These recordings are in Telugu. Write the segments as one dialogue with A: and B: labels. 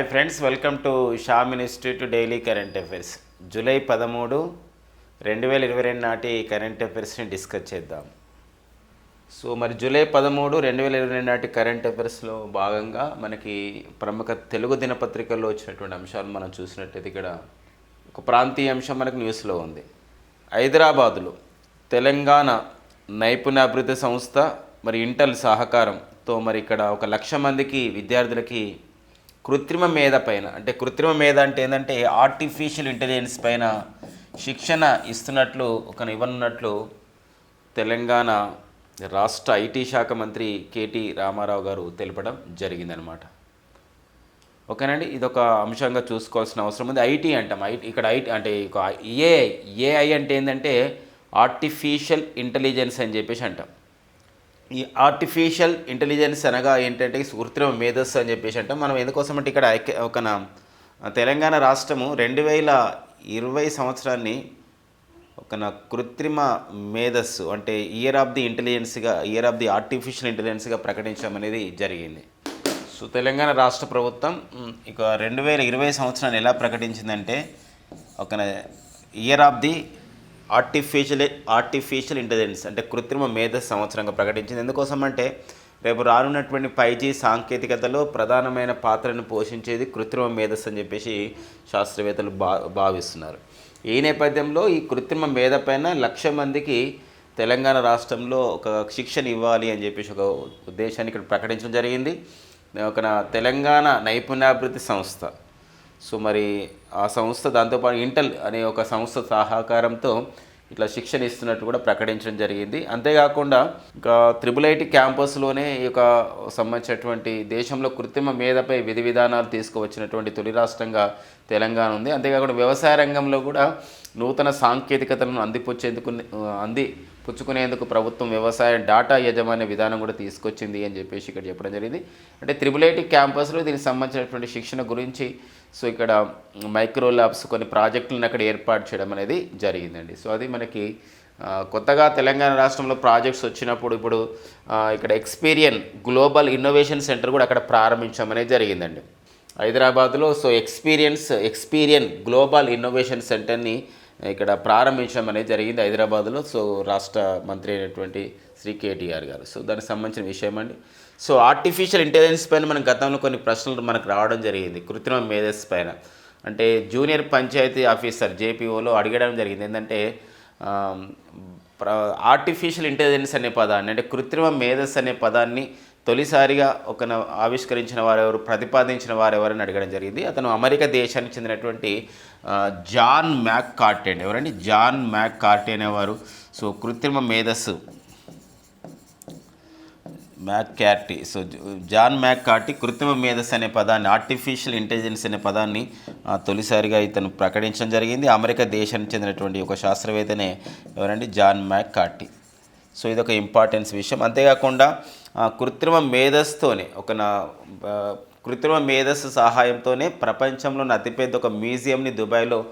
A: Hi friends welcome to Sham institute daily current affairs July పదమూడు రెండు వేల ఇరవై రెండు నాటి కరెంట్ అఫైర్స్ని డిస్కస్ చేద్దాం. సో మరి జూలై పదమూడు రెండు వేల ఇరవై రెండు నాటి కరెంట్ అఫైర్స్లో భాగంగా మనకి ప్రముఖ తెలుగు దినపత్రికల్లో వచ్చినటువంటి అంశాలు మనం చూసినట్టయితే ఇక్కడ ఒక ప్రాంతీయ అంశం మనకు న్యూస్లో ఉంది. హైదరాబాదులో తెలంగాణ నైపుణ్యాభివృద్ధి సంస్థ మరి ఇంటల్ సహకారంతో మరి ఇక్కడ ఒక లక్ష మందికి విద్యార్థులకి కృత్రిమ మేధ పైన అంటే కృత్రిమ మేధ అంటే ఏంటంటే ఆర్టిఫిషియల్ ఇంటెలిజెన్స్ పైన శిక్షణ ఇస్తున్నట్లు ఒక ఇవ్వనున్నట్లు తెలంగాణ రాష్ట్ర ఐటీ శాఖ మంత్రి కేటీ రామారావు గారు తెలపడం జరిగిందనమాట ఓకేనండి? ఇది ఒక అంశంగా చూసుకోవాల్సిన అవసరం ఉంది. ఐటీ అంటాం. ఐటీ ఇక్కడ ఐటీ అంటే ఏఐ ఏఐ అంటే ఏంటంటే ఆర్టిఫిషియల్ ఇంటెలిజెన్స్ అని చెప్పేసి అంటాం. ఈ ఆర్టిఫిషియల్ ఇంటెలిజెన్స్ అనగా ఏంటంటే కృత్రిమ మేధస్సు అని చెప్పేసి అంటే మనం ఎందుకోసం అంటే ఇక్కడ ఒక తెలంగాణ రాష్ట్రము రెండు వేల ఇరవై సంవత్సరాన్ని ఒక నా కృత్రిమ మేధస్సు అంటే ఇయర్ ఆఫ్ ది ఇంటెలిజెన్స్గా ఇయర్ ఆఫ్ ది ఆర్టిఫిషియల్ ఇంటెలిజెన్స్గా ప్రకటించడం అనేది జరిగింది. సో తెలంగాణ రాష్ట్ర ప్రభుత్వం ఇక రెండు వేల ఇరవై సంవత్సరాన్ని ఎలా ప్రకటించిందంటే ఒక year of the artificial artificial intelligence అంటే కృత్రిమ మేధస్ సంవత్సరంగా ప్రకటించింది. ఎందుకోసం అంటే రేపు రానున్నటువంటి ఫైవ్ జీ సాంకేతికతలో ప్రధానమైన పాత్రను పోషించేది కృత్రిమ మేధస్సు అని చెప్పేసి శాస్త్రవేత్తలు భా భావిస్తున్నారు. ఈ నేపథ్యంలో ఈ కృత్రిమ మేధ పైన లక్ష మందికి తెలంగాణ రాష్ట్రంలో ఒక శిక్షణ ఇవ్వాలి అని చెప్పేసి ఒక ఉద్దేశాన్ని ఇక్కడ ప్రకటించడం జరిగింది. ఒక నా తెలంగాణ నైపుణ్యాభివృద్ధి సంస్థ. సో మరి ఆ సంస్థ దాంతోపాటు ఇంటల్ అనే ఒక సంస్థ సహకారంతో ఇట్లా శిక్షణ ఇస్తున్నట్టు కూడా ప్రకటించడం జరిగింది. అంతేకాకుండా ఇంకా త్రిబుల్ ఐటి క్యాంపస్లోనే ఈ యొక్క సంబంధించినటువంటి దేశంలో కృత్రిమ మేధపై విధి విధానాలు తీసుకువచ్చినటువంటి తొలి రాష్ట్రంగా తెలంగాణ ఉంది. అంతేకాకుండా వ్యవసాయ రంగంలో కూడా నూతన సాంకేతికతలను అందిపుచ్చేందుకు అంది పుచ్చుకునేందుకు ప్రభుత్వం వ్యవసాయ డాటా యజమాన్య విధానం కూడా తీసుకొచ్చింది అని చెప్పేసి ఇక్కడ చెప్పడం జరిగింది. అంటే త్రిబుల్ ఐటీ క్యాంపస్లో దీనికి సంబంధించినటువంటి శిక్షణ గురించి సో ఇక్కడ మైక్రో ల్యాబ్స్ కొన్ని ప్రాజెక్టులను అక్కడ ఏర్పాటు చేయడం అనేది జరిగిందండి. సో అది మనకి కొత్తగా తెలంగాణ రాష్ట్రంలో ప్రాజెక్ట్స్ వచ్చినప్పుడు ఇప్పుడు ఇక్కడ ఎక్స్పీరియన్ గ్లోబల్ ఇన్నోవేషన్ సెంటర్ కూడా అక్కడ ప్రారంభించడం అనేది జరిగిందండి. హైదరాబాద్లో so experience experience global innovation సెంటర్ని ఇక్కడ ప్రారంభించడం అనేది జరిగింది హైదరాబాద్లో. సో రాష్ట్ర మంత్రి అయినటువంటి శ్రీ కేటీఆర్ గారు. సో దానికి సంబంధించిన విషయం అండి. సో ఆర్టిఫిషియల్ ఇంటెలిజెన్స్ పైన మనం గతంలో కొన్ని ప్రశ్నలు మనకు రావడం జరిగింది. కృత్రిమ మేధస్ పైన. అంటే జూనియర్ పంచాయతీ ఆఫీసర్ జేపీఓలో అడగడం జరిగింది. ఏంటంటే ఆర్టిఫిషియల్ ఇంటెలిజెన్స్ అనే పదాన్ని అంటే కృత్రిమ మేధస్ అనే పదాన్ని తొలిసారిగా ఒక ఆవిష్కరించిన వారెవరు ప్రతిపాదించిన వారెవరని అడగడం జరిగింది. అతను అమెరికా దేశానికి చెందినటువంటి జాన్ మ్యాక్ కార్టెన్ ఎవరండి? జాన్ మ్యాక్ కార్టెన్ అనేవారు. సో కృత్రిమ మేధస్సు. McCarthy so John McCarthy కృత్రిమ మేధస్సు అనే పదాన్ని ఆర్టిఫిషియల్ ఇంటెలిజెన్స్ అనే పదాన్ని తొలిసారిగా ఇతను ప్రకటించడం జరిగింది. అమెరికా దేశానికి చెందినటువంటి ఒక శాస్త్రవేత్తనే ఎవరండి? జాన్ మ్యాక్ కార్టీ సో ఇది ఒక ఇంపార్టెన్స్ విషయం. అంతేకాకుండా కృత్రిమ మేధస్సుతోనే ఒక నా కృత్రిమ మేధస్సు సహాయంతోనే ప్రపంచంలోని అతిపెద్ద ఒక మ్యూజియంని దుబాయ్లో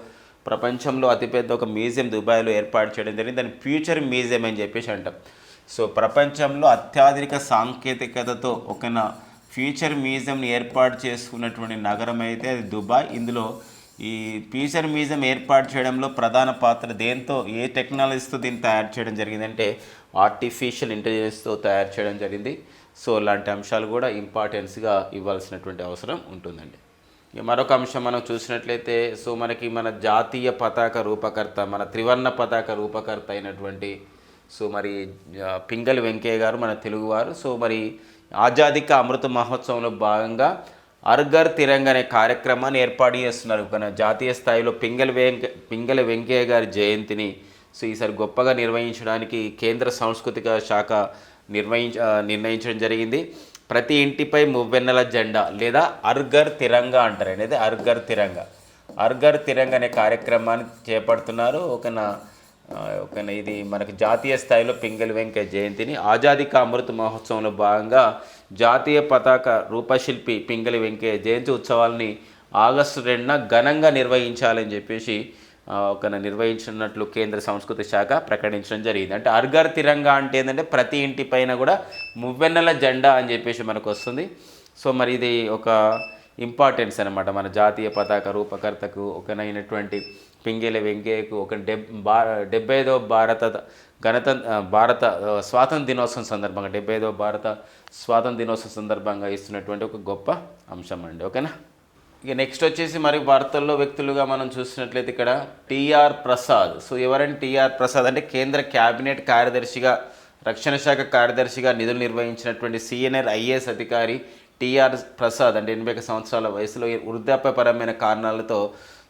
A: ప్రపంచంలో అతిపెద్ద ఒక మ్యూజియం దుబాయ్లో ఏర్పాటు చేయడం జరిగింది. దాని ఫ్యూచర్ మ్యూజియం అని చెప్పేసి అంటాం. సో ప్రపంచంలో అత్యాధునిక సాంకేతికతతో ఒక ఫ్యూచర్ మ్యూజియంని ఏర్పాటు చేసుకున్నటువంటి నగరం అయితే అది దుబాయ్. ఇందులో ఈ ఫ్యూచర్ మ్యూజియం ఏర్పాటు చేయడంలో ప్రధాన పాత్ర దేంతో ఏ టెక్నాలజీతో దీన్ని తయారు చేయడం జరిగిందంటే ఆర్టిఫిషియల్ ఇంటెలిజెన్స్తో తయారు చేయడం జరిగింది. సో లాంటి అంశాలు కూడా ఇంపార్టెన్స్గా ఇవ్వాల్సినటువంటి అవసరం ఉంటుందండి. ఇక మరొక అంశం మనం చూసినట్లయితే సో మనకి మన జాతీయ పతాక రూపకర్త మన త్రివర్ణ పతాక రూపకర్త అయినటువంటి సో మరి ఆ, పింగళి వెంకయ్య గారు మన తెలుగువారు. సో మరి ఆజాదిక అమృత మహోత్సవంలో భాగంగా అర్గర్ తిరంగ అనే కార్యక్రమాన్ని ఏర్పాటు చేస్తున్నారు. మన జాతీయ స్థాయిలో పింగళి వెంక పింగల వెంకయ్య గారి జయంతిని సో ఈసారి గొప్పగా నిర్వహించడానికి కేంద్ర సాంస్కృతిక శాఖ నిర్వహించ నిర్ణయించడం జరిగింది. ప్రతి ఇంటిపై మువ్వెన్నెల జెండా లేదా అర్గర్ తిరంగా అంటారు. అనేది అర్గర్ తిరంగా. అర్గర్ తిరంగ అనే కార్యక్రమాన్ని చేపడుతున్నారు. ఒక ఒక ఇది మనకు జాతీయ స్థాయిలో పింగళి వెంకయ్య జయంతిని ఆజాదీ కా అమృత మహోత్సవంలో భాగంగా జాతీయ పతాక రూపశిల్పి పింగళి వెంకయ్య జయంతి ఉత్సవాల్ని ఆగస్టు రెండున ఘనంగా నిర్వహించాలని చెప్పేసి ఒక నిర్వహించినట్లు కేంద్ర సంస్కృతి శాఖ ప్రకటించడం జరిగింది. అంటే అర్గర్ తిరంగా అంటే ఏంటంటే ప్రతి ఇంటి పైన కూడా మువ్వెన్నెల జెండా అని చెప్పేసి మనకు వస్తుంది. సో మరి ఇది ఒక ఇంపార్టెన్స్ అనమాట మన జాతీయ పతాక రూపకర్తకు ఒకనైనటువంటి పింగెల వెంకయ్యకు ఒక డెబ్ బా డెబ్బైదో భారత గణతంత్ర భారత స్వాతంత్ర దినోత్సవం సందర్భంగా డెబ్బైదో భారత స్వాతంత్ర దినోత్సవం సందర్భంగా ఇస్తున్నటువంటి ఒక గొప్ప అంశం అండి. ఓకేనా? ఇక నెక్స్ట్ వచ్చేసి మరి వార్తల్లో వ్యక్తులుగా మనం చూసినట్లయితే ఇక్కడ టీఆర్ ప్రసాద్. సో ఎవరంటే టీఆర్ ప్రసాద్? అంటే కేంద్ర క్యాబినెట్ కార్యదర్శిగా రక్షణ శాఖ కార్యదర్శిగా నిధులు నిర్వహించినటువంటి సీఎన్ఆర్ ఐఏఎస్ అధికారి టిఆర్ ప్రసాద్ అంటే ఎనభై ఒక సంవత్సరాల వయసులో వృద్ధాప్యపరమైన కారణాలతో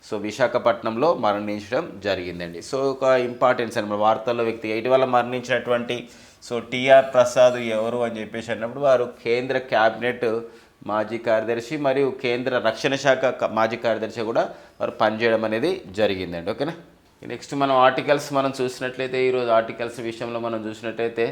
A: సో విశాఖపట్నంలో మరణించడం జరిగిందండి. సో ఒక ఇంపార్టెన్స్ అనమాట వార్తల్లో వ్యక్తి ఇటీవల మరణించినటువంటి సో టిఆర్ ప్రసాద్ ఎవరు అని చెప్పేసి అన్నప్పుడు వారు కేంద్ర క్యాబినెట్ మాజీ కార్యదర్శి మరియు కేంద్ర రక్షణ శాఖ మాజీ కార్యదర్శి కూడా వారు పనిచేయడం అనేది జరిగిందండి. ఓకేనా? నెక్స్ట్ మనం ఆర్టికల్స్ మనం చూసినట్లయితే ఈరోజు ఆర్టికల్స్ విషయంలో మనం చూసినట్లయితే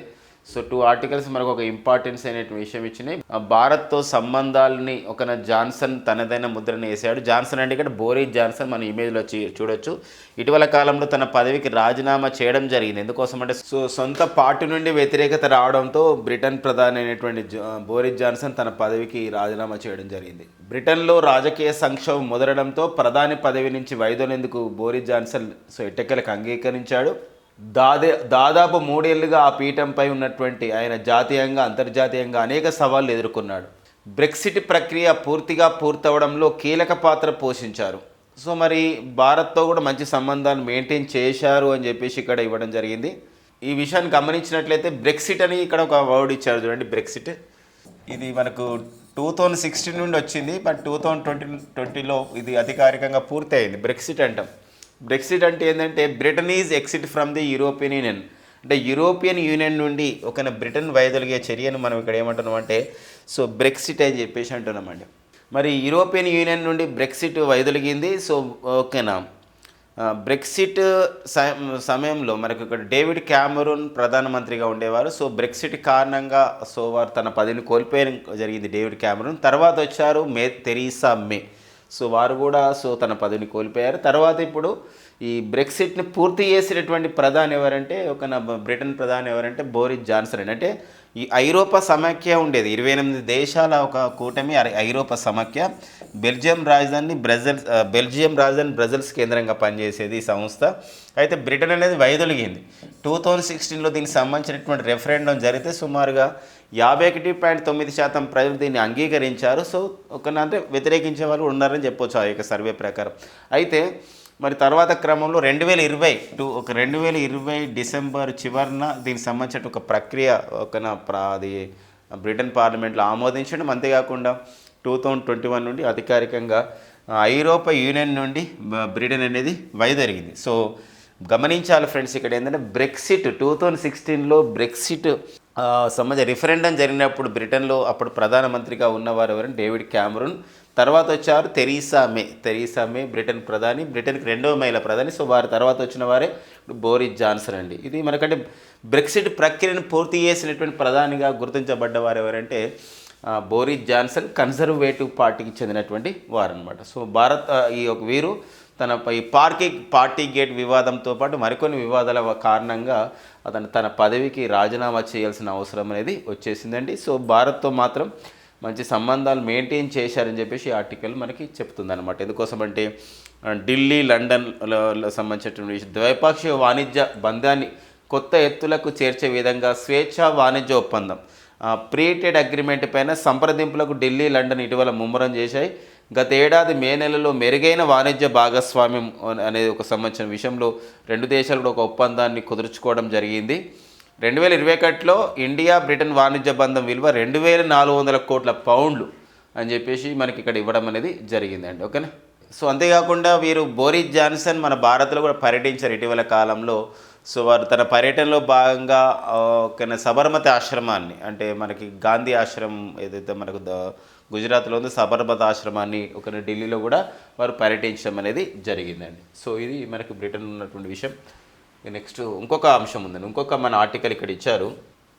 A: సో టూ ఆర్టికల్స్ మనకు ఒక ఇంపార్టెన్స్ అనే విషయం ఇచ్చినాయి. ఆ భారత్తో సంబంధాలని ఒక జాన్సన్ తనదైన ముద్రను వేసాడు. జాన్సన్ అంటే ఇక్కడ బోరిస్ జాన్సన్ మన ఇమేజ్లో చూడొచ్చు. ఇటీవల కాలంలో తన పదవికి రాజీనామా చేయడం జరిగింది. ఎందుకోసం అంటే సో సొంత పార్టీ నుండి వ్యతిరేకత రావడంతో బ్రిటన్ ప్రధాని అయినటువంటి బోరిస్ జాన్సన్ తన పదవికి రాజీనామా చేయడం జరిగింది. బ్రిటన్లో రాజకీయ సంక్షోభం మొదలడంతో ప్రధాని పదవి నుంచి వైదొలేందుకు బోరిస్ జాన్సన్ సో ఎట్టెక్కలకు అంగీకరించాడు. దాదే దాదాపు మూడేళ్ళుగా ఆ పీఠంపై ఉన్నటువంటి ఆయన జాతీయంగా అంతర్జాతీయంగా అనేక సవాళ్ళు ఎదుర్కొన్నాడు. బ్రెక్సిట్ ప్రక్రియ పూర్తిగా పూర్తవడంలో కీలక పాత్ర పోషించారు. సో మరి భారత్తో కూడా మంచి సంబంధాలు మెయింటైన్ చేశారు అని చెప్పేసి ఇక్కడ ఇవ్వడం జరిగింది. ఈ విషయాన్ని గమనించినట్లయితే బ్రెక్సిట్ అని ఇక్కడ ఒక వర్డ్ ఇచ్చారు చూడండి బ్రెక్సిట్. ఇది మనకు టూ థౌజండ్ సిక్స్టీన్ నుండి వచ్చింది బట్ టూ థౌజండ్ ట్వంటీ ట్వంటీలో ఇది అధికారికంగా పూర్తి అయింది బ్రెక్సిట్ అంటాం. బ్రెక్సిట్ అంటే ఏంటంటే Britain is exit from the European Union అంటే యూరోపియన్ యూనియన్ నుండి ఒక బ్రిటన్ వైదొలిగే చర్యను మనం ఇక్కడ ఏమంటున్నాం అంటే సో బ్రెక్సిట్ అని చెప్పేసి అంటున్నామండి మరి యూరోపియన్ యూనియన్ నుండి బ్రెక్సిట్ వైదొలిగింది సో ఓకేనా? బ్రెక్సిట్ సమయంలో మనకు ఇక్కడ డేవిడ్ క్యామరూన్ ప్రధానమంత్రిగా ఉండేవారు. సో బ్రెక్సిట్ కారణంగా సో వారు తన పదవిని కోల్పోయడం జరిగింది డేవిడ్ క్యామరూన్ తర్వాత వచ్చారు మే తెరీసా మే. సో వారు కూడా సో తన పదవిని కోల్పోయారు. తర్వాత ఇప్పుడు ఈ బ్రెక్సిట్ని పూర్తి చేసినటువంటి ప్రధాని ఎవరంటే ఒక నా బ్రిటన్ ప్రధాని ఎవరంటే బోరిస్ జాన్సన్ అని అంటే ఈ ఐరోపా సమాఖ్య ఉండేది. ఇరవై ఎనిమిది దేశాల ఒక కూటమి ఐరోపా సమాఖ్య. బెల్జియం రాజధాని బ్రెజల్స్ బెల్జియం రాజధాని బ్రెజల్స్ కేంద్రంగా పనిచేసేది ఈ సంస్థ. అయితే బ్రిటన్ అనేది వైదొలిగింది. టూ థౌజండ్ సిక్స్టీన్లో దీనికి సంబంధించినటువంటి రెఫరెండం జరిగితే సుమారుగా యాభై ఒకటి పాయింట్ తొమ్మిది శాతం ప్రజలు దీన్ని అంగీకరించారు. సో ఒక అంటే వ్యతిరేకించే వాళ్ళు ఉన్నారని చెప్పొచ్చు ఆ యొక్క సర్వే ప్రకారం. అయితే మరి తర్వాత క్రమంలో రెండు వేల ఇరవై టూ ఒక రెండు వేల ఇరవై డిసెంబర్ చివరిన దీనికి సంబంధించిన ఒక ప్రక్రియ ఒక నా ప్ర అది బ్రిటన్ పార్లమెంట్లో ఆమోదించడం. అంతేకాకుండా టూ థౌజండ్ ట్వంటీ వన్ నుండి అధికారికంగా ఐరోపా యూనియన్ నుండి బ్రిటన్ అనేది వైదొరిగింది. సో గమనించాలి ఫ్రెండ్స్ ఇక్కడ ఏంటంటే బ్రెక్సిట్ టూ థౌజండ్ సిక్స్టీన్లో బ్రెక్సిట్ సమాజ సంబంధ రిఫరెండం జరిగినప్పుడు బ్రిటన్లో అప్పుడు ప్రధానమంత్రిగా ఉన్నవారు ఎవరంటే డేవిడ్ క్యామరూన్. తర్వాత వచ్చారు Theresa May. Theresa May Britain ప్రధాని. బ్రిటన్కి రెండవ మహిళ ప్రధాని. సో వారి తర్వాత వచ్చిన వారే బోరిస్ జాన్సన్ అండి. ఇది మనకంటే బ్రెక్సిట్ ప్రక్రియను పూర్తి చేసినటువంటి ప్రధానిగా గుర్తించబడ్డ వారు ఎవరంటే బోరిస్ జాన్సన్ కన్జర్వేటివ్ పార్టీకి చెందినటువంటి వారు అనమాట సో భారత్ ఈ ఒక వీరు తన ఈ పార్టీ పార్టీ గేట్ వివాదంతో పాటు మరికొన్ని వివాదాల కారణంగా అతను తన పదవికి రాజీనామా చేయాల్సిన అవసరం అనేది వచ్చేసిందండి సో భారత్తో మాత్రం మంచి సంబంధాలు మెయింటైన్ చేశారని చెప్పేసి ఈ ఆర్టికల్ మనకి చెప్తుందనమాట ఎందుకోసం అంటే ఢిల్లీ లండన్లో సంబంధించినటువంటి విషయం. ద్వైపాక్షిక వాణిజ్య బంధాన్ని కొత్త ఎత్తులకు చేర్చే విధంగా స్వేచ్ఛ వాణిజ్య ఒప్పందం ప్రీటెడ్ అగ్రిమెంట్ పైన సంప్రదింపులకు ఢిల్లీ లండన్ ఇటీవల ముమ్మరం చేశాయి గత ఏడాది మే నెలలో మెరుగైన వాణిజ్య భాగస్వామ్యం అనేది ఒక సంబంధించిన విషయంలో రెండు దేశాలు కూడా ఒక ఒప్పందాన్ని కుదుర్చుకోవడం జరిగింది. రెండు వేల ఇరవై ఒకటిలో ఇండియా బ్రిటన్ వాణిజ్య బంధం విలువ రెండు వేల నాలుగు వందల కోట్ల పౌండ్లు అని చెప్పేసి మనకి ఇక్కడ ఇవ్వడం అనేది జరిగిందండి ఓకేనా? సో అంతేకాకుండా వీరు బోరిస్ జాన్సన్ మన భారత్లో కూడా పర్యటించారు ఇటీవల కాలంలో. సో వారు తన పర్యటనలో భాగంగా ఓకేనా ఒక సబర్మతి ఆశ్రమాన్ని అంటే మనకి గాంధీ ఆశ్రమం ఏదైతే మనకు గుజరాత్లో ఉంది. సబర్మతి ఆశ్రమాన్ని ఒక ఢిల్లీలో కూడా వారు పర్యటించడం అనేది జరిగిందండి. సో ఇది మనకి బ్రిటన్ ఉన్నటువంటి విషయం. నెక్స్ట్ ఇంకొక అంశం ఉందండి. ఇంకొక మన ఆర్టికల్ ఇక్కడ ఇచ్చారు.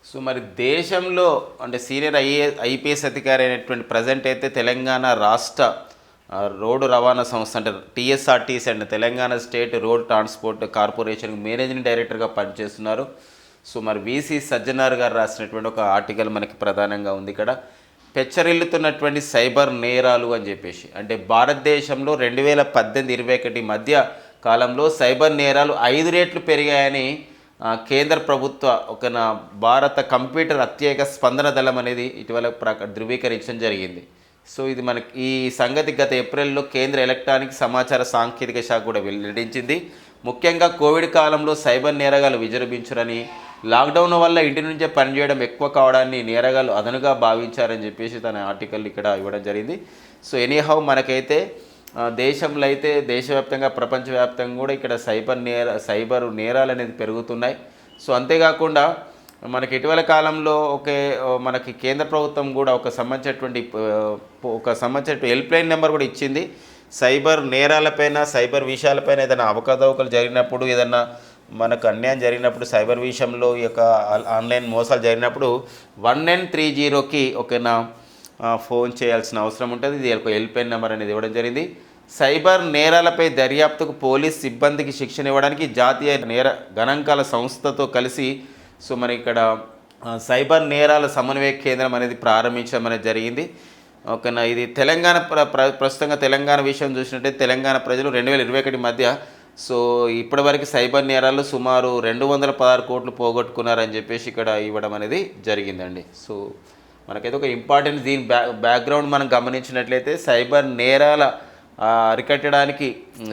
A: సో మరి దేశంలో అంటే సీనియర్ ఐఏ ఐపీఎస్ అధికారి అయినటువంటి ప్రజెంట్ అయితే తెలంగాణ రాష్ట్ర రోడ్డు రవాణా సంస్థ అంటే TSRTC and. Telangana state road transport corporation managing డైరెక్టర్గా పనిచేస్తున్నారు. సో మరి వీసీ సజ్జనార్ గారు రాసినటువంటి ఒక ఆర్టికల్ మనకి ప్రధానంగా ఉంది ఇక్కడ. పెచ్చరిల్లుతున్నటువంటి సైబర్ నేరాలు అని చెప్పేసి. అంటే భారతదేశంలో రెండు వేల పద్దెనిమిది ఇరవై ఒకటి మధ్య కాలంలో సైబర్ నేరాలు ఐదు రేట్లు పెరిగాయని కేంద్ర ప్రభుత్వ ఒక నా భారత కంప్యూటర్ ప్రత్యేక స్పందన దళం అనేది ఇటీవల ప్రక ధృవీకరించడం జరిగింది. సో ఇది మనకి ఈ సంగతి గత ఏప్రిల్లో కేంద్ర ఎలక్ట్రానిక్ సమాచార సాంకేతిక శాఖ కూడా వెల్లడించింది. ముఖ్యంగా కోవిడ్ కాలంలో సైబర్ నేరగాలు విజృంభించురని లాక్డౌన్ వల్ల ఇంటి నుంచే పనిచేయడం ఎక్కువ కావడాన్ని నేరగాలు అదనుగా భావించారని చెప్పేసి తన ఆర్టికల్ ఇక్కడ ఇవ్వడం జరిగింది. సో ఎనీహౌ మనకైతే దేశంలో అయితే దేశవ్యాప్తంగా ప్రపంచవ్యాప్తంగా కూడా ఇక్కడ సైబర్ నేర సైబర్ నేరాలు అనేది పెరుగుతున్నాయి. సో అంతేకాకుండా మనకి ఇటీవల కాలంలో ఒకే మనకి కేంద్ర ప్రభుత్వం కూడా ఒక సంబంధించినటువంటి ఒక సంబంధించిన హెల్ప్ లైన్ నెంబర్ కూడా ఇచ్చింది. సైబర్ నేరాలపైన సైబర్ విషయాలపైన ఏదైనా అవకతవకలు జరిగినప్పుడు ఏదైనా మనకు అన్యాయం జరిగినప్పుడు సైబర్ విషయంలో ఈ యొక్క ఆన్లైన్ మోసాలు జరిగినప్పుడు వన్ నైన్ త్రీ జీరోకి ఒకనా ఫోన్ చేయాల్సిన అవసరం ఉంటుంది. ఇది ఒక హెల్ప్లైన్ నెంబర్ అనేది ఇవ్వడం జరిగింది. సైబర్ నేరాలపై దర్యాప్తుకు పోలీస్ సిబ్బందికి శిక్షణ ఇవ్వడానికి జాతీయ నేర గణాంకాల సంస్థతో కలిసి సో మరి ఇక్కడ సైబర్ నేరాల సమన్వయ కేంద్రం అనేది ప్రారంభించడం అనేది జరిగింది. ఓకేనా ఇది తెలంగాణ ప్ర ప్ర- ప్రస్తుతంగా తెలంగాణ విషయం చూసినట్టయితే తెలంగాణ ప్రజలు రెండు వేల ఇరవై ఒకటి మధ్య సో ఇప్పటివరకు సైబర్ నేరాలు సుమారు రెండు వందల పదహారు కోట్లు పోగొట్టుకున్నారని చెప్పేసి ఇక్కడ ఇవ్వడం అనేది జరిగిందండి. సో మనకైతే ఒక ఇంపార్టెంట్ దీని బ్యా బ్యాక్గ్రౌండ్ మనం గమనించినట్లయితే సైబర్ నేరాల అరికట్టడానికి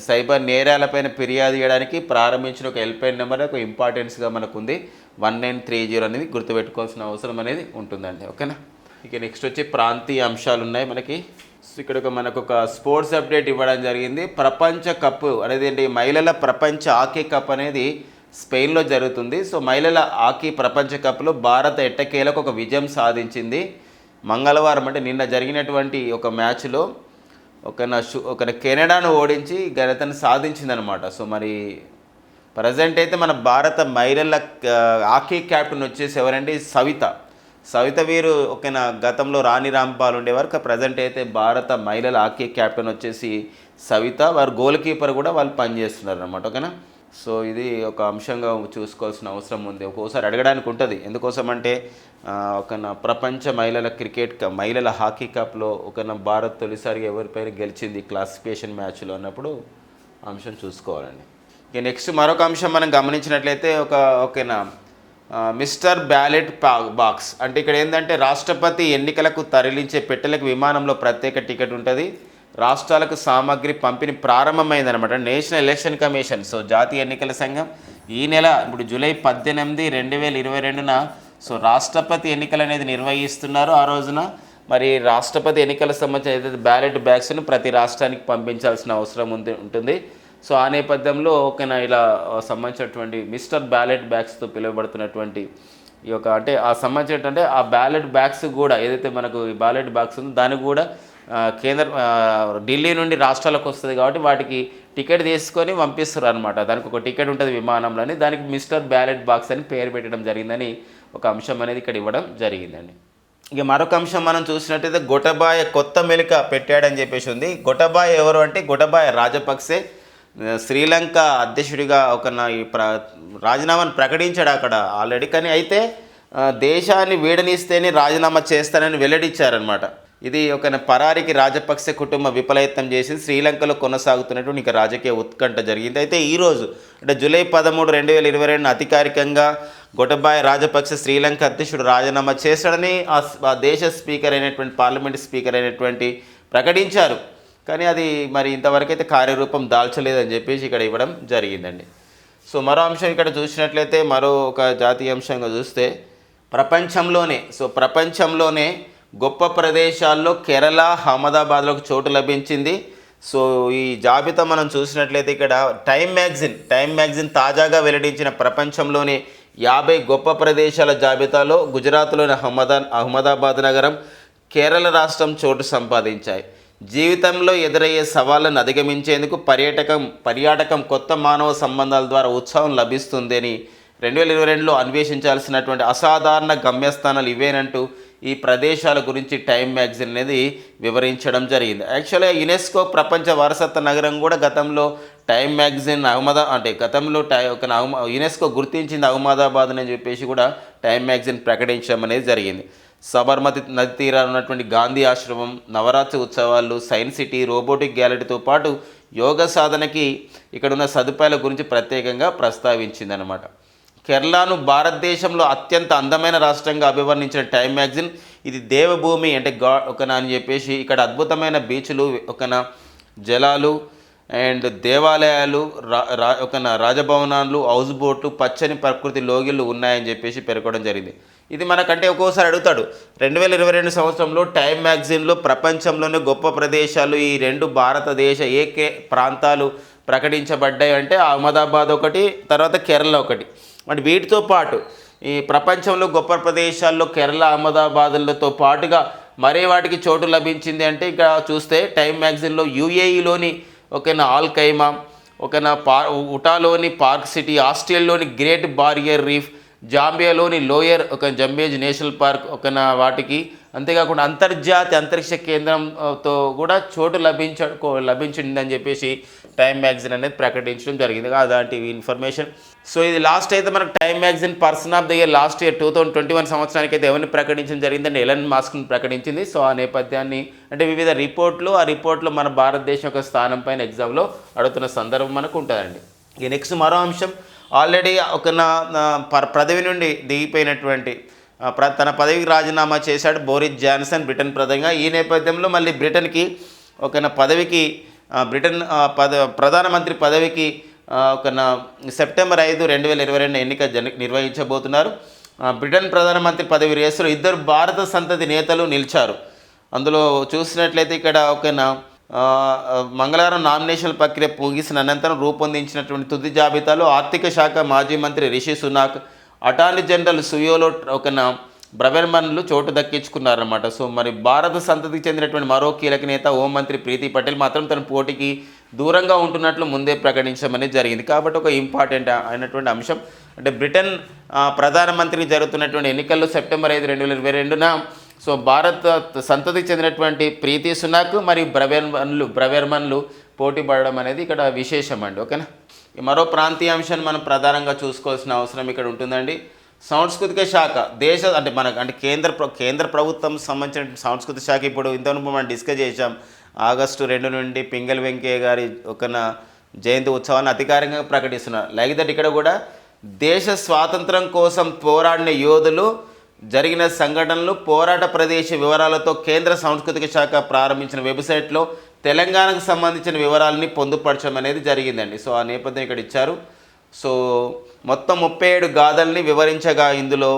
A: సైబర్ నేరాలపైన ఫిర్యాదు చేయడానికి ప్రారంభించిన ఒక హెల్ప్లైన్ నెంబర్ ఒక ఇంపార్టెన్స్గా మనకు ఉంది వన్ నైన్ త్రీ జీరో అనేది గుర్తుపెట్టుకోవాల్సిన అవసరం అనేది ఉంటుందండి. ఓకేనా? ఇక నెక్స్ట్ వచ్చి ప్రాంతీయ అంశాలు ఉన్నాయి మనకి. సో ఇక్కడ ఒక మనకు ఒక స్పోర్ట్స్ అప్డేట్ ఇవ్వడం జరిగింది. ప్రపంచ కప్ అనేది ఏంటి మహిళల ప్రపంచ హాకీ కప్ అనేది స్పెయిన్లో జరుగుతుంది. సో మహిళల హాకీ ప్రపంచ కప్లో భారత ఎట్టకేలకు ఒక విజయం సాధించింది. మంగళవారం అంటే నిన్న జరిగినటువంటి ఒక మ్యాచ్లో ఒక నా షు ఒక కెనడాను ఓడించి ఘనతను సాధించిందనమాట. సో మరి ప్రజెంట్ అయితే మన భారత మహిళల హాకీ క్యాప్టెన్ వచ్చేసి ఎవరండి? సవిత. సవిత వీరు ఓకేనా గతంలో రాణి రాంపాల్ ఉండేవారు ప్రజెంట్ అయితే భారత మహిళల హాకీ క్యాప్టెన్ వచ్చేసి సవిత. వారు గోల్ కీపర్ కూడా వాళ్ళు పనిచేస్తున్నారు అనమాట ఓకేనా? సో ఇది ఒక అంశంగా చూసుకోవాల్సిన అవసరం ఉంది. ఒక్కోసారి అడగడానికి ఉంటుంది. ఎందుకోసం అంటే ఒక ప్రపంచ మహిళల క్రికెట్ మహిళల హాకీ కప్లో ఒక భారత్ తొలిసారిగా ఎవరిపైన గెలిచింది క్లాసిఫికేషన్ మ్యాచ్లో అన్నప్పుడు అంశం చూసుకోవాలండి. ఇక నెక్స్ట్ మరొక అంశం మనం గమనించినట్లయితే ఒక ఓకేనా మిస్టర్ బ్యాలెట్ బాక్స్. అంటే ఇక్కడ ఏంటంటే రాష్ట్రపతి ఎన్నికలకు తరలించే పెట్టెలకు విమానంలో ప్రత్యేక టికెట్ ఉంటుంది. రాష్ట్రాలకు సామాగ్రి పంపిణీ ప్రారంభమైందనమాట నేషనల్ ఎలక్షన్ కమిషన్ సో జాతీయ ఎన్నికల సంఘం ఈ నెల ఇప్పుడు జూలై పద్దెనిమిది రెండు వేల ఇరవై రెండున సో రాష్ట్రపతి ఎన్నికలు అనేది నిర్వహిస్తున్నారు ఆ రోజున. మరి రాష్ట్రపతి ఎన్నికల సంబంధించిన ఏదైతే బ్యాలెట్ బ్యాగ్స్ను ప్రతి రాష్ట్రానికి పంపించాల్సిన అవసరం ఉంది ఉంటుంది. సో ఆ నేపథ్యంలో ఓకేనా ఇలా సంబంధించినటువంటి మిస్టర్ బ్యాలెట్ బ్యాగ్స్తో పిలువబడుతున్నటువంటి ఈ యొక్క అంటే ఆ సంబంధించిన అంటే ఆ బ్యాలెట్ బ్యాగ్స్ కూడా ఏదైతే మనకు ఈ బ్యాలెట్ బ్యాగ్స్ ఉందో దానికి కూడా కేంద్ర ఢిల్లీ నుండి రాష్ట్రాలకు వస్తుంది కాబట్టి వాటికి టికెట్ తీసుకొని పంపిస్తారు అనమాట దానికి ఒక టికెట్ ఉంటుంది విమానంలోని దానికి మిస్టర్ బ్యాలెట్ బాక్స్ అని పేరు పెట్టడం జరిగిందని ఒక అంశం అనేది ఇక్కడ ఇవ్వడం జరిగిందండి. ఇక మరొక అంశం మనం చూసినట్టయితే గొటబాయ కొత్త మెలిక పెట్టాడని చెప్పేసి ఉంది. గొటబాయ ఎవరు అంటే గొటబాయ రాజపక్సే. శ్రీలంక అధ్యక్షుడిగా ఒక నా ఈ ప్ర రాజీనామాను ప్రకటించాడు అక్కడ ఆల్రెడీ. కానీ అయితే దేశాన్ని వీడనిస్తేనే రాజీనామా చేస్తానని వెల్లడించారనమాట ఇది ఒక పరారికి రాజపక్సే కుటుంబ విఫలయత్నం చేసి శ్రీలంకలో కొనసాగుతున్నటువంటి ఇక రాజకీయ ఉత్కంఠ జరిగింది. అయితే ఈరోజు అంటే జూలై పదమూడు రెండు వేల ఇరవై రెండు అధికారికంగా గొటబాయ్ రాజపక్స శ్రీలంక అధ్యక్షుడు రాజీనామా చేస్తాడని ఆ ఆ దేశ స్పీకర్ అయినటువంటి పార్లమెంట్ స్పీకర్ అయినటువంటి ప్రకటించారు. కానీ అది మరి ఇంతవరకు అయితే కార్యరూపం దాల్చలేదని చెప్పేసి ఇక్కడ ఇవ్వడం జరిగిందండి. సో మరో అంశం ఇక్కడ చూసినట్లయితే మరో ఒక జాతీయ అంశంగా చూస్తే ప్రపంచంలోనే సో ప్రపంచంలోనే గొప్ప ప్రదేశాల్లో కేరళ అహ్మదాబాద్లకు చోటు లభించింది. సో ఈ జాబితా మనం చూసినట్లయితే ఇక్కడ టైమ్ మ్యాగజిన్ టైమ్ మ్యాగజిన్ తాజాగా వెల్లడించిన ప్రపంచంలోని యాభై గొప్ప ప్రదేశాల జాబితాలో గుజరాత్లోని అహ్మదా అహ్మదాబాద్ నగరం కేరళ రాష్ట్రం చోటు సంపాదించాయి. జీవితంలో ఎదురయ్యే సవాళ్ళను అధిగమించేందుకు పర్యాటకం పర్యాటకం కొత్త మానవ సంబంధాల ద్వారా ఉత్సాహం లభిస్తుంది అని రెండు వేల ఇరవై రెండులో అన్వేషించాల్సినటువంటి అసాధారణ గమ్యస్థానాలు ఇవేనంటూ ఈ ప్రదేశాల గురించి టైం మ్యాగజైన్ అనేది వివరించడం జరిగింది. యాక్చువల్గా యునెస్కో ప్రపంచ వారసత్వ నగరం కూడా గతంలో టైమ్ మ్యాగజైన్ అహ్మదా అంటే గతంలో టై ఒక అహ్మ- యునెస్కో గుర్తించింది అహ్మదాబాద్ అని చెప్పేసి కూడా టైం మ్యాగజైన్ ప్రకటించడం అనేది జరిగింది. సబర్మతి నది తీరాన ఉన్నటువంటి గాంధీ ఆశ్రమం నవరాత్రి ఉత్సవాలు సైన్స్ సిటీ రోబోటిక్ గ్యాలరీతో పాటు యోగ సాధనకి ఇక్కడ ఉన్న సదుపాయాల గురించి ప్రత్యేకంగా ప్రస్తావించిందనమాట కేరళను భారతదేశంలో అత్యంత అందమైన రాష్ట్రంగా అభివర్ణించిన టైమ్ మ్యాగజిన్ ఇది దేవభూమి అంటే గా ఒకనా అని చెప్పేసి ఇక్కడ అద్భుతమైన బీచ్లు ఒకన జలాలు అండ్ దేవాలయాలు రా రా ఒకన రాజభవనాలు హౌస్ బోట్లు పచ్చని ప్రకృతి లోగిళ్ళు ఉన్నాయని చెప్పేసి పేర్కొనడం జరిగింది. ఇది మనకంటే ఒక్కోసారి అడుగుతాడు. రెండు వేల ఇరవై రెండు సంవత్సరంలో టైమ్ మ్యాగజైన్లో ప్రపంచంలోనే గొప్ప ప్రదేశాలు ఈ రెండు భారతదేశ ఏకే ప్రాంతాలు ప్రకటించబడ్డాయి అంటే అహ్మదాబాద్ ఒకటి తర్వాత కేరళ ఒకటి. మరి వీటితో పాటు ఈ ప్రపంచంలో గొప్ప ప్రదేశాల్లో కేరళ అహ్మదాబాద్లతో పాటుగా మరే వాటికి చోటు లభించింది అంటే ఇక చూస్తే టైమ్ మ్యాగజైన్లో యూఏఈలోని ఒకనా ఆల్ ఖైమా ఒకనా పా ఉటాలోని పార్క్ సిటీ ఆస్ట్రేలియాలోని గ్రేట్ బారియర్ రీఫ్ జాంబియాలోని లోయర్ ఒక జంబేజ్ నేషనల్ పార్క్ ఒక వాటికి అంతేకాకుండా అంతర్జాతీయ అంతరిక్ష కేంద్రంతో కూడా చోటు లభించ లభించిందని చెప్పేసి టైమ్ మ్యాగజైన్ అనేది ప్రకటించడం జరిగింది. అలాంటి ఇన్ఫర్మేషన్. సో ఇది లాస్ట్ అయితే మనకు Time magazine person of the year last year two thousand twenty one సంవత్సరానికి అయితే ఎవరిని ప్రకటించడం జరిగిందంటే ఎలన్ మాస్క్ని ప్రకటించింది. సో ఆ నేపథ్యాన్ని అంటే వివిధ రిపోర్ట్లు ఆ రిపోర్ట్లో మన భారతదేశం యొక్క స్థానం పైన ఎగ్జామ్లో అడుగుతున్న సందర్భం మనకు ఉంటుందండి. ఇక నెక్స్ట్ మరో అంశం ఆల్రెడీ ఒక నా ప- పదవి నుండి దిగిపోయినటువంటి ప్ర తన పదవికి రాజీనామా చేశాడు బోరిస్ జాన్సన్ బ్రిటన్ ప్రధానిగా. ఈ నేపథ్యంలో మళ్ళీ బ్రిటన్కి ఒక పదవికి బ్రిటన్ పద ప్రధానమంత్రి పదవికి ఒక సెప్టెంబర్ ఐదు రెండు వేల ఇరవై రెండు ఎన్నిక జన నిర్వహించబోతున్నారు. బ్రిటన్ ప్రధానమంత్రి పదవి రేసులో ఇద్దరు భారత సంతతి నేతలు నిలిచారు. అందులో చూసినట్లయితే ఇక్కడ ఒక మంగళవారం నామినేషన్ ప్రక్రియ ముగిసిన అనంతరం రూపొందించినటువంటి తుది జాబితాలో ఆర్థిక శాఖ మాజీ మంత్రి రిషి సునాక్ అటార్నీ జనరల్ సుయోలో ఒక నా బ్రవెర్మన్లు చోటు దక్కించుకున్నారన్నమాట. సో మరి భారత సంతతికి చెందినటువంటి మరో కీలక నేత హోంమంత్రి ప్రీతి పటేల్ మాత్రం తన పోటీకి దూరంగా ఉంటున్నట్లు ముందే ప్రకటించమని జరిగింది. కాబట్టి ఒక ఇంపార్టెంట్ అయినటువంటి అంశం. అంటే బ్రిటన్ ప్రధానమంత్రికి జరుగుతున్నటువంటి ఎన్నికల్లో సెప్టెంబర్ ఐదు రెండు వేల ఇరవై రెండున సో భారత సంతతికి చెందినటువంటి ప్రీతి సునాక్ మరియు బ్రవేర్మన్లు బ్రవెర్మన్లు పోటీ పడడం అనేది ఇక్కడ విశేషం అండి ఓకేనా? మరో ప్రాంతీయ అంశాన్ని మనం ప్రధానంగా చూసుకోవాల్సిన అవసరం ఇక్కడ ఉంటుందండి. సాంస్కృతిక శాఖ దేశ అంటే మనకు అంటే కేంద్ర ప్ర- కేంద్ర ప్రభుత్వం సంబంధించిన సాంస్కృతిక శాఖ ఇప్పుడు ఇంతవరకు మనం డిస్కస్ చేసాం ఆగస్టు రెండు నుండి పింగల్ వెంకయ్య గారి ఒక జయంతి ఉత్సవాన్ని అధికారికంగా ప్రకటిస్తున్నారు. లైక్ దట్ ఇక్కడ కూడా దేశ స్వాతంత్రం కోసం పోరాడిన యోధులు జరిగిన సంఘటనలు పోరాట ప్రదేశ వివరాలతో కేంద్ర సాంస్కృతిక శాఖ ప్రారంభించిన వెబ్సైట్లో తెలంగాణకు సంబంధించిన వివరాలని పొందుపరచడం అనేది జరిగిందండి. సో ఆ నేపథ్యం ఇక్కడ ఇచ్చారు. సో మొత్తం ముప్పై ఏడు గాథల్ని వివరించగా ఇందులో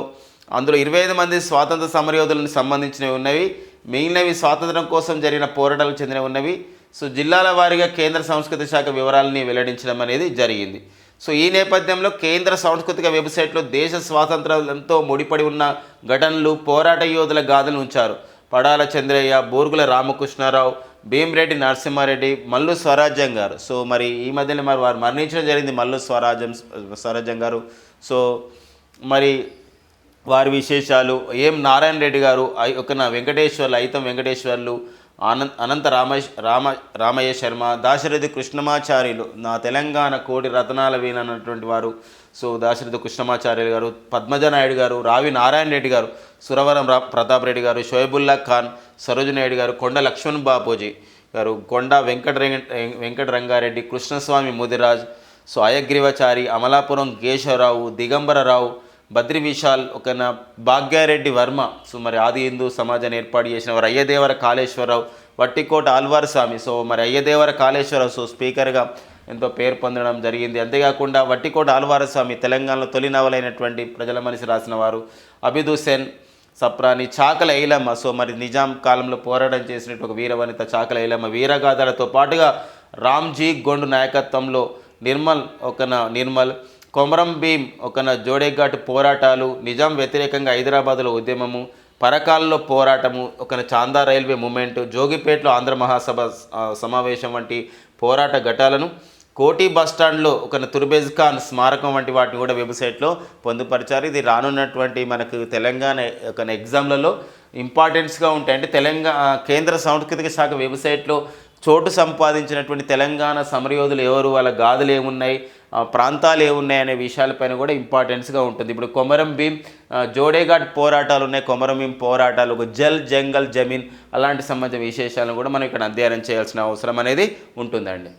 A: అందులో ఇరవై ఐదు మంది స్వాతంత్ర సమరయోధులకు సంబంధించినవి ఉన్నవి మిగిలినవి స్వాతంత్రం కోసం జరిగిన పోరాటాలకు చెందినవి ఉన్నవి. సో జిల్లాల వారీగా కేంద్ర సంస్కృతి శాఖ వివరాలని వెల్లడించడం అనేది జరిగింది. సో ఈ నేపథ్యంలో కేంద్ర సాంస్కృతిక వెబ్సైట్లో దేశ స్వాతంత్రంతో ముడిపడి ఉన్న ఘటనలు పోరాట యోధుల గాథలు ఉంచారు. పడాల చంద్రయ్య బోర్గుల రామకృష్ణారావు భీమిరెడ్డి నరసింహారెడ్డి మల్లు స్వరాజ్యం గారు. సో మరి ఈ మధ్యనే మరి వారు మరణించడం జరిగింది మల్లు స్వరాజ్యం స్వరాజ్యం గారు. సో మరి వారి విశేషాలు ఏం నారాయణ రెడ్డి గారు ఐ ఒక వెంకటేశ్వర్లు అయితం వెంకటేశ్వర్లు ఆనంద్ అనంత రామ రామ రామయ్య శర్మ దాశరథి కృష్ణమాచార్యులు నా తెలంగాణ కోటి రతనాల వీణ అన్నటువంటి వారు. సో దాశరథి కృష్ణమాచార్యులు గారు పద్మజ నాయుడు గారు రావి నారాయణ రెడ్డి గారు సురవరం రా ప్రతాప్ రెడ్డి గారు షోయబుల్లా ఖాన్ సరోజు నాయుడు గారు కొండ లక్ష్మణ్ బాపూజీ గారు కొండ వెంకట వెంకట రంగారెడ్డి కృష్ణస్వామి ముదిరాజ్ సో అయగ్రీవచారి అమలాపురం కేశవరావు దిగంబరరావు బద్రి విశాల్ ఒక నా భాగ్యారెడ్డి వర్మ సో మరి ఆది హిందూ సమాజాన్ని ఏర్పాటు చేసిన వారు అయ్యదేవర కాళేశ్వరరావు వట్టికోట ఆల్వార్ స్వామి. సో మరి అయ్యదేవర కాళేశ్వరరావు సో స్పీకర్గా ఎంతో పేరు పొందడం జరిగింది. అంతేకాకుండా వట్టికోట ఆల్వార స్వామి తెలంగాణలో తొలి నవలైనటువంటి ప్రజల మనిషి రాసిన వారు అభిదుసేన్ సప్రాని చాకల ఐలమ్మ సో మరి నిజాం కాలంలో పోరాటం చేసినట్టు ఒక వీరవనిత చాకల ఐలమ్మ వీరగాథలతో పాటుగా రామ్జీ గొండు నాయకత్వంలో నిర్మల్ ఒకన నిర్మల్ కొమరం భీం ఒకన జోడేఘాట్ పోరాటాలు నిజాం వ్యతిరేకంగా హైదరాబాద్లో ఉద్యమము పరకాల్లో పోరాటము ఒకన చాందా రైల్వే మూమెంట్ జోగిపేటలో ఆంధ్ర మహాసభ సమావేశం వంటి పోరాట ఘటాలను కోటి బస్టాండ్లో ఒక తుర్బేజ్ ఖాన్ స్మారకం వంటి వాటిని కూడా వెబ్సైట్లో పొందుపరిచారు. ఇది రానున్నటువంటి మనకు తెలంగాణ ఒక ఎగ్జామ్లలో ఇంపార్టెన్స్గా ఉంటాయి. అంటే తెలంగాణ కేంద్ర సాంస్కృతిక శాఖ వెబ్సైట్లో చోటు సంపాదించినటువంటి తెలంగాణ సమరయోధులు ఎవరు వాళ్ళ గాథలు ఏమున్నాయి ఆ ప్రాంతాలు ఏమున్నాయి అనే విషయాలపైన కూడా ఇంపార్టెన్స్గా ఉంటుంది. ఇప్పుడు కొమరం భీం జోడేఘాట్ పోరాటాలు ఉన్నాయి. కొమరం భీం పోరాటాలు ఒక జల్ జంగల్ జమీన్ అలాంటి సంబంధించిన విశేషాలను కూడా మనం ఇక్కడ అధ్యయనం చేయాల్సిన అవసరం అనేది ఉంటుందండి.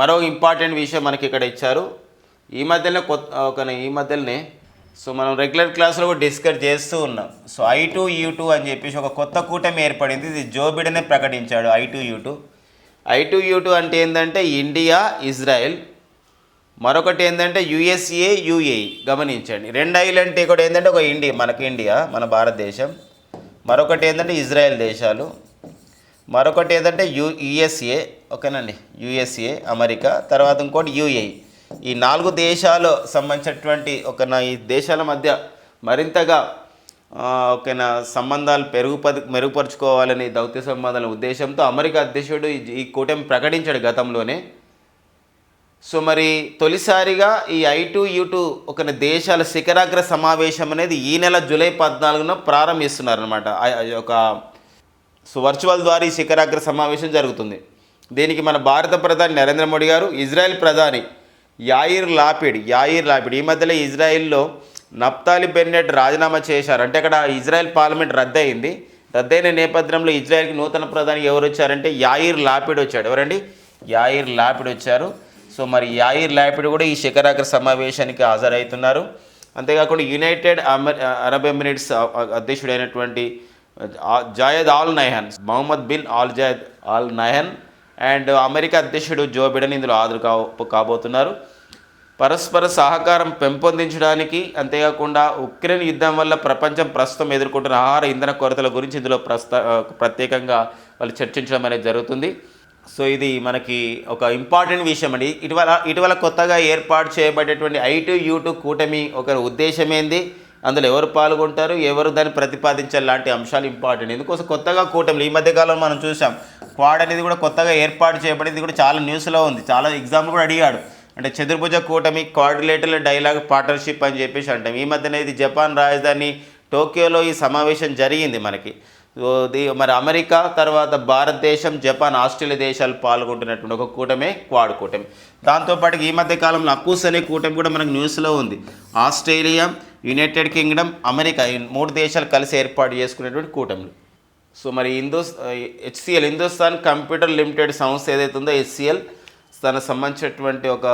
A: మరో ఇంపార్టెంట్ విషయం మనకి ఇక్కడ ఇచ్చారు. ఈ మధ్యనే కొత్త ఒక ఈ మధ్యలోనే సో మనం రెగ్యులర్ క్లాస్లో కూడా డిస్కస్ చేస్తూ ఉన్నాం. So I two U two అని చెప్పేసి ఒక కొత్త కూటమి ఏర్పడింది. ఇది జో బిడనే ప్రకటించాడు I two U two I two U two అంటే ఏంటంటే ఇండియా ఇజ్రాయెల్. మరొకటి ఏంటంటే యుఎస్ఏ యుఏఈ గమనించండి. రెండు ఐలు అంటే కూడా ఏంటంటే ఒక ఇండియా మనకి ఇండియా మన భారతదేశం. మరొకటి ఏంటంటే ఇజ్రాయెల్ దేశాలు. మరొకటి ఏంటంటే యు యుఎస్ఏ ఓకేనండి. USA America. తర్వాత ఇంకోటి యుఏఈ ఈ నాలుగు దేశాలు సంబంధించినటువంటి ఒక నా ఈ దేశాల మధ్య మరింతగా ఓకేనా సంబంధాలు పెరుగుపరి మెరుగుపరుచుకోవాలని దౌత్య సంబంధాల ఉద్దేశంతో అమెరికా అధ్యక్షుడు ఈ కూటమి ప్రకటించాడు గతంలోనే. సో మరి తొలిసారిగా ఈ ఐ టూ యూ టూ ఒక దేశాల శిఖరాగ్ర సమావేశం అనేది ఈ నెల జూలై పద్నాలుగున ప్రారంభిస్తున్నారనమాట ఒక సో వర్చువల్ ద్వారా ఈ శిఖరాగ్ర సమావేశం జరుగుతుంది. దీనికి మన భారత ప్రధాని నరేంద్ర మోడీ గారు ఇజ్రాయెల్ ప్రధాని యాయిర్ లాపిడ్ యాయిర్ లాపిడ్ ఈ మధ్యలో ఇజ్రాయెల్లో నప్తాలి బెన్నెట్ రాజీనామా చేశారు. అంటే అక్కడ ఇజ్రాయెల్ పార్లమెంట్ రద్దయింది. రద్దయిన నేపథ్యంలో ఇజ్రాయెల్కి నూతన ప్రధాని ఎవరు వచ్చారంటే యాయిర్ లాపిడ్ వచ్చాడు. ఎవరండి? యాయిర్ లాపిడ్ వచ్చారు. సో మరి యాయిర్ లాపిడ్ కూడా ఈ శిఖరాగ్ర సమావేశానికి హాజరవుతున్నారు. అంతేకాకుండా యునైటెడ్ అమె Arab Emirates అధ్యక్షుడైనటువంటి Zayed Al Nahyan Mohammed bin Al Zayed Al Nahyan and America అధ్యక్షుడు జో బిడెన్ ఇందులో హాజరు కా కాబోతున్నారు. పరస్పర సహకారం పెంపొందించడానికి అంతేకాకుండా ఉక్రెయిన్ యుద్ధం వల్ల ప్రపంచం ప్రస్తుతం ఎదుర్కొంటున్న ఆహార ఇంధన కొరతల గురించి ఇందులో ప్రస్త ప్రత్యేకంగా వాళ్ళు చర్చించడం అనేది జరుగుతుంది. సో ఇది మనకి ఒక ఇంపార్టెంట్ విషయం అండి. ఇటీవల ఇటీవల కొత్తగా ఏర్పాటు చేయబడేటువంటి ఐటు యూటు కూటమి ఒక ఉద్దేశం ఏంది? అందులో ఎవరు పాల్గొంటారు? ఎవరు దాన్ని ప్రతిపాదించాలి? లాంటి అంశాలు ఇంపార్టెంట్. ఎందుకోసం కొత్తగా కూటమిలు ఈ మధ్యకాలంలో మనం చూసాం క్వాడ్ అనేది కూడా కొత్తగా ఏర్పాటు చేయబడింది. కూడా చాలా న్యూస్లో ఉంది. చాలా ఎగ్జామ్లు కూడా అడిగాడు. అంటే చతుర్భుజ కూటమి కోఆర్డినేటర్ల డైలాగ్ పార్ట్నర్షిప్ అని చెప్పేసి అంటాం. ఈ మధ్యన ఇది జపాన్ రాజధాని టోక్యోలో ఈ సమావేశం జరిగింది మనకి. మరి అమెరికా తర్వాత భారతదేశం జపాన్ ఆస్ట్రేలియా దేశాలు పాల్గొంటున్నటువంటి ఒక కూటమే క్వాడ్ కూటమి. దాంతోపాటు ఈ మధ్య కాలంలో అకూస్ అనే కూటమి కూడా మనకు న్యూస్లో ఉంది. ఆస్ట్రేలియా యునైటెడ్ కింగ్డమ్ అమెరికా ఈ మూడు దేశాలు కలిసి ఏర్పాటు చేసుకునేటువంటి కూటమిలు. సో మరి హిందూస్ హెచ్సిఎల్ హిందుస్థాన్ కంప్యూటర్ లిమిటెడ్ సంస్థ ఏదైతే ఉందో హెచ్సిఎల్ తనకు సంబంధించినటువంటి ఒక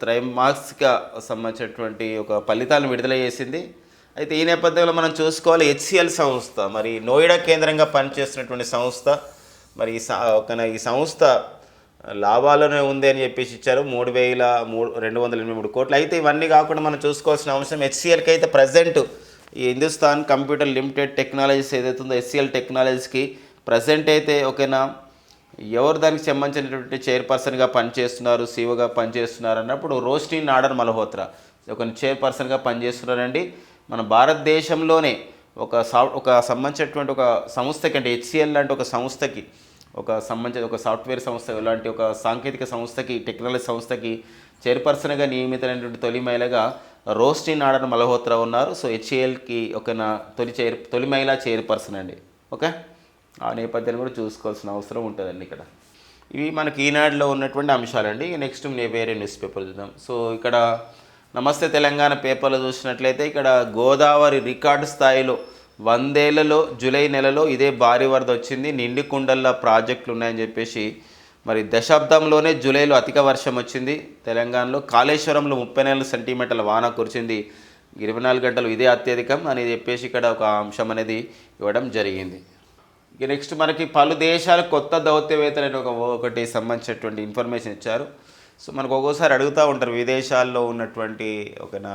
A: త్రైమాసిక సంబంధించినటువంటి ఒక ఫలితాలను విడుదల చేసింది. అయితే ఈ నేపథ్యంలో మనం చూసుకోవాలి హెచ్సిఎల్ సంస్థ మరి నోయిడా కేంద్రంగా పనిచేస్తున్నటువంటి సంస్థ మరి ఈ స- ఒక ఈ సంస్థ లాభాలనే ఉంది అని చెప్పేసి ఇచ్చారు. మూడు వేల మూడు రెండు వందల ఎనిమిది మూడు కోట్లు. అయితే ఇవన్నీ కాకుండా మనం చూసుకోవాల్సిన అవసరం హెచ్సిఎల్కి అయితే ప్రజెంట్ ఈ హిందుస్థాన్ కంప్యూటర్ లిమిటెడ్ టెక్నాలజీస్ ఏదైతే ఉందో హెచ్సిఎల్ టెక్నాలజీస్కి ప్రజెంట్ అయితే ఓకేనా? ఎవరు దానికి సంబంధించినటువంటి చైర్పర్సన్గా పనిచేస్తున్నారు సీఓగా పనిచేస్తున్నారు అన్నప్పుడు రోష్ని నాడర్ మల్హోత్రా ఒక చైర్పర్సన్గా పనిచేస్తున్నారండి. మన భారతదేశంలోనే ఒక సా ఒక సంబంధించినటువంటి ఒక సంస్థకి అంటే హెచ్సిఎల్ లాంటి ఒక సంస్థకి ఒక సంబంధించిన ఒక సాఫ్ట్వేర్ సంస్థ ఇలాంటి ఒక సాంకేతిక సంస్థకి టెక్నాలజీ సంస్థకి చైర్పర్సన్గా నియమితమైనటువంటి తొలి మహిళగా రోస్టీ నాడర్ మల్హోత్రా ఉన్నారు. సో హెచ్ఏఎల్కి ఒక తొలి చైర్ తొలి మహిళా చైర్పర్సన్ అండి. ఓకే? ఆ నేపథ్యాన్ని కూడా చూసుకోవాల్సిన అవసరం ఉంటుందండి ఇక్కడ. ఇవి మనకి ఈనాడులో ఉన్నటువంటి అంశాలండి. నెక్స్ట్ నే- వేరే న్యూస్ పేపర్ చూద్దాం. సో ఇక్కడ నమస్తే తెలంగాణ పేపర్లో చూసినట్లయితే ఇక్కడ గోదావరి రికార్డు స్థాయిలో వందేళ్ళలో జూలై నెలలో ఇదే భారీ వరద వచ్చింది. నిండి కుండల్లో ప్రాజెక్టులు ఉన్నాయని చెప్పేసి మరి దశాబ్దంలోనే జూలైలో అధిక వర్షం వచ్చింది. తెలంగాణలో కాళేశ్వరంలో ముప్పై నాలుగు సెంటీమీటర్ల వాన కురిచింది ఇరవై నాలుగు గంటలు ఇదే అత్యధికం అని చెప్పేసి ఇక్కడ ఒక అంశం అనేది ఇవ్వడం జరిగింది. ఇక నెక్స్ట్ మనకి పలు దేశాలు కొత్త దౌత్యవేత్తలని ఒక ఒకటి సంబంధించినటువంటి ఇన్ఫర్మేషన్ ఇచ్చారు. సో మనకు ఒక్కోసారి అడుగుతూ ఉంటారు విదేశాల్లో ఉన్నటువంటి ఒక నా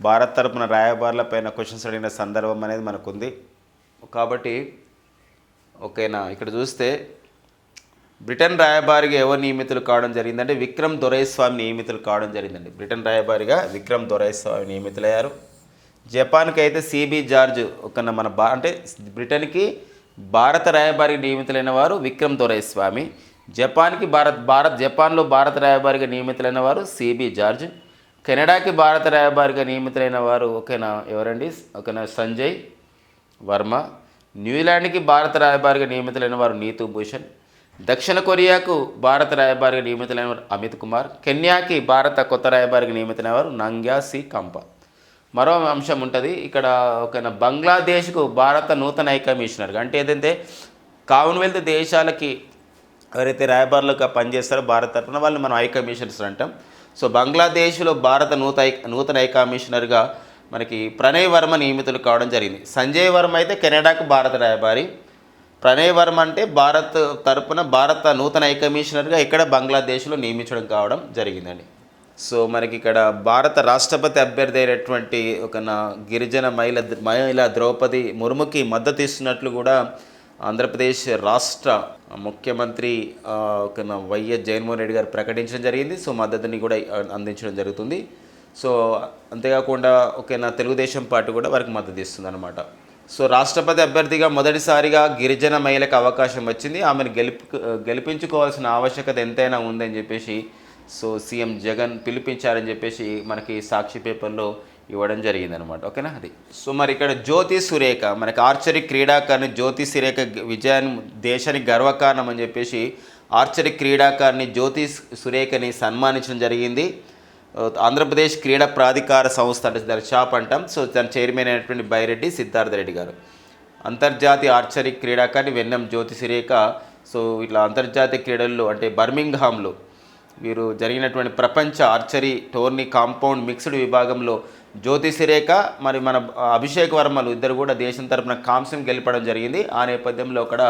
A: భారత్ తరపున రాయబారుల పైన క్వశ్చన్స్ అడిగిన సందర్భం అనేది మనకుంది. కాబట్టి ఓకేనా ఇక్కడ చూస్తే బ్రిటన్ రాయబారిగా ఎవరు నియమితులు కావడం జరిగిందంటే విక్రమ్ దొరైస్వామి నియమితులు కావడం జరిగిందండి. బ్రిటన్ రాయబారిగా విక్రమ్ దొరైస్వామి నియమితులయ్యారు. జపాన్కి అయితే సిబి జార్జ్ ఒక మన బా అంటే బ్రిటన్కి భారత రాయబారి నియమితులైన వారు విక్రమ్ దొరైస్వామి జపాన్కి భారత్ భారత్ జపాన్లో భారత రాయబారిగా నియమితులైన వారు సిబి జార్జ్ కెనడాకి భారత రాయబారిగా నియమితులైన వారు ఓకేనా ఎవరండి? ఓకేనా సంజయ్ వర్మ న్యూజిలాండ్కి భారత రాయబారిగా నియమితులైన వారు నీతూ భూషణ్ దక్షిణ కొరియాకు భారత రాయబారిగా నియమితులైన వారు అమిత్ కుమార్ కెన్యాకి భారత కొత్త రాయబారిగా నియమితులైన వారు నంగ్యా సి. కంప. మరో అంశం ఉంటుంది. ఇక్కడ ఒక బంగ్లాదేశ్కు భారత నూతన హై కమిషనర్ అంటే ఏదంటే కామన్వెల్త్ దేశాలకి ఎవరైతే రాయబారులుగా పనిచేస్తారో భారత్ తరఫున వాళ్ళని మనం హై కమిషనర్స్ అంటాం. సో బంగ్లాదేశ్లో భారత నూత నూతన హై కమిషనర్గా మనకి ప్రణయ్ వర్మ నియమితులు కావడం జరిగింది. సంజయ్ వర్మ అయితే కెనడాకు భారత రాయబారి. ప్రణయ్ వర్మ అంటే భారత్ తరపున భారత నూతన హై కమిషనర్గా ఇక్కడ బంగ్లాదేశ్లో నియమించడం కావడం జరిగిందండి. సో మనకి ఇక్కడ భారత రాష్ట్రపతి అభ్యర్థి అయినటువంటి ఒక నా గిరిజన మహిళ మహిళ ద్రౌపది ముర్ముకి మద్దతు ఇస్తున్నట్లు కూడా ఆంధ్రప్రదేశ్ రాష్ట్ర ముఖ్యమంత్రి ఒక నా వైఎస్ జగన్మోహన్ రెడ్డి గారు ప్రకటించడం జరిగింది. సో మద్దతుని కూడా అందించడం జరుగుతుంది. సో అంతేకాకుండా ఒక నా తెలుగుదేశం పార్టీ కూడా వారికి మద్దతు ఇస్తుంది అనమాట సో రాష్ట్రపతి అభ్యర్థిగా మొదటిసారిగా గిరిజన మహిళకు అవకాశం వచ్చింది. ఆమెను గెలుపు గెలిపించుకోవాల్సిన ఆవశ్యకత ఎంతైనా ఉందని చెప్పేసి సో సీఎం జగన్ పిలిపించారని చెప్పేసి మనకి సాక్షి పేపర్లో ఇవ్వడం జరిగిందనమాట ఓకేనా? అది. సో మరి ఇక్కడ జ్యోతి సురేఖ మనకి ఆర్చరీ క్రీడాకారిణి జ్యోతి సురేఖ విజయాన్ని దేశానికి గర్వకారణం అని చెప్పేసి ఆర్చరీ క్రీడాకారిణి జ్యోతి సురేఖని సన్మానించడం జరిగింది. ఆంధ్రప్రదేశ్ క్రీడా ప్రాధికార సంస్థ అంటే దాని షాప్ అంటాం. సో దాని చైర్మన్ అయినటువంటి బైరెడ్డి సిద్ధార్థ రెడ్డి గారు. అంతర్జాతీయ ఆర్చరీ క్రీడాకారిణి వెన్నెం జ్యోతి సురేఖ. సో ఇట్లా అంతర్జాతీయ క్రీడల్లో అంటే బర్మింగ్హామ్లో వీరు జరిగినటువంటి ప్రపంచ ఆర్చరీ టోర్నీ కాంపౌండ్ మిక్స్డ్ విభాగంలో జ్యోతి సురేఖ మరి మన అభిషేక్ వర్మలు ఇద్దరు కూడా దేశం తరపున కాంస్యం గెలపడం జరిగింది. ఆ నేపథ్యంలో అక్కడ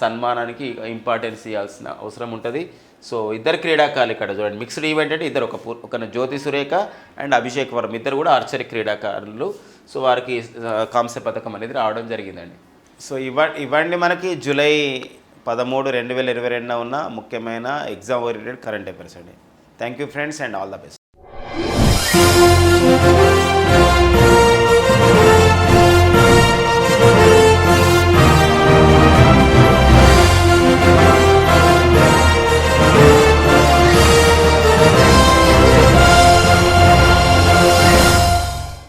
A: సన్మానానికి ఇంపార్టెన్స్ ఇవ్వాల్సిన అవసరం ఉంటుంది. సో ఇద్దరు క్రీడాకారులు ఇక్కడ చూడండి. మిక్స్డ్ ఈవెంట్ అంటే ఇద్దరు ఒక ఒక జ్యోతి సురేఖ అండ్ అభిషేక్ వర్మ. ఇద్దరు కూడా ఆర్చరీ క్రీడాకారులు. సో వారికి కాంస్య పథకం అనేది రావడం జరిగిందండి. సో ఇవ ఇవ్వండి మనకి జూలై పదమూడు రెండు వేల ఇరవై రెండున ఉన్న ముఖ్యమైన ఎగ్జామ్ ఓరియంటెడ్ కరెంట్ అఫైర్స్ అండి. Thank you friends and all the best